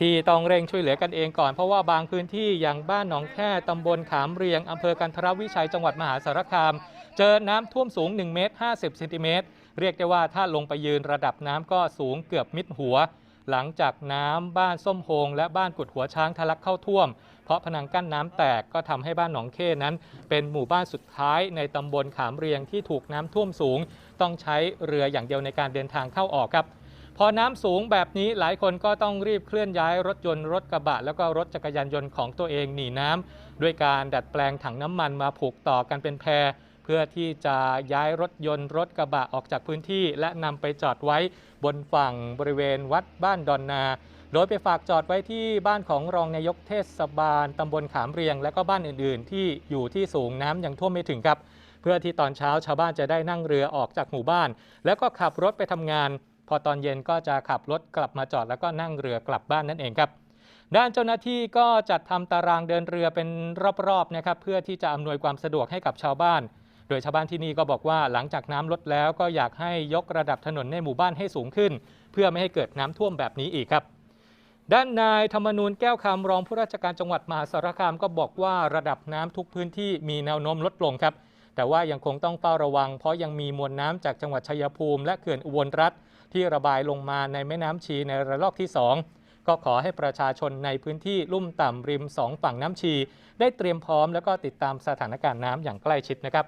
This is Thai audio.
ที่ต้องเร่งช่วยเหลือกันเองก่อน เพราะว่าบางพื้นที่อย่างบ้านหนองแค่ตำบลขามเรียงอำเภอกันทรวิชัยจังหวัดมหาสารคาม เจอน้ำท่วมสูง 1 เมตร 50 เซนติเมตร เรียกได้ว่าถ้าลงไปยืนระดับน้ำก็สูงเกือบมิดหัว หลังจากน้ำบ้านส้มโฮงและบ้านกุดหัวช้างทะลักเข้าท่วม เพราะพนังกั้นน้ำแตกก็ทำให้บ้านหนองเข้นั้น เป็นหมู่บ้านสุดท้ายในตำบลขามเรียงที่ถูกน้ำท่วมสูง ต้องใช้เรืออย่างเดียวในการเดินทางเข้าออกครับ พอน้ำสูงแบบนี้หลายคนก็ต้องรีบเคลื่อนย้ายรถยนต์รถกระบะ แล้วก็รถจักรยานยนต์ของตัวเองหนีน้ำด้วยการดัดแปลงถังน้ำมันมาผูกต่อกันเป็นแพร เพื่อที่จะย้ายรถยนต์รถกระบะออกจากพื้นที่ และนำไปจอดไว้บนฝั่งบริเวณวัดบ้านดอนนา โดยไปฝากจอดไว้ที่บ้านของรองนายกเทศบาลตำบลขามเรียง และก็บ้านอื่น ๆ ที่อยู่ที่สูงน้ำยังท่วมไม่ถึงครับ เพื่อที่ตอนเช้าชาวบ้านจะได้นั่งเรือออกจากหมู่บ้าน แล้วก็ขับรถไปทำงาน พอตอนเย็นก็จะขับรถกลับมาจอดแล้วก็นั่งเรือกลับบ้านนั่นเองครับ ด้านเจ้าหน้าที่ก็จัดทำตารางเดินเรือเป็นรอบๆนะครับเพื่อที่จะอำนวยความสะดวกให้กับชาวบ้าน โดยชาวบ้านที่นี่ก็บอกว่าหลังจากน้ำลดแล้วก็อยากให้ยกระดับถนนในหมู่บ้านให้สูงขึ้น เพื่อไม่ให้เกิดน้ำท่วมแบบนี้อีกครับด้านนายธรรมนูญแก้วคำรองผู้ราชการจังหวัดมหาสารคามก็บอกว่าระดับน้ำทุกพื้นที่มีแนวโน้มลดลงครับ แต่ว่ายังคงต้องเฝ้าระวัง เพราะยังมีมวลน้ำจากจังหวัดชัยภูมิ และเขื่อนอุบลรัฐที่ระบายลงมาในแม่น้ำชีในระลอกที่ 2 ก็ขอให้ประชาชนในพื้นที่ลุ่มต่ำริมสองฝั่งน้ำชี ได้เตรียมพร้อม แล้วก็ติดตามสถานการณ์น้ำอย่างใกล้ชิดนะครับ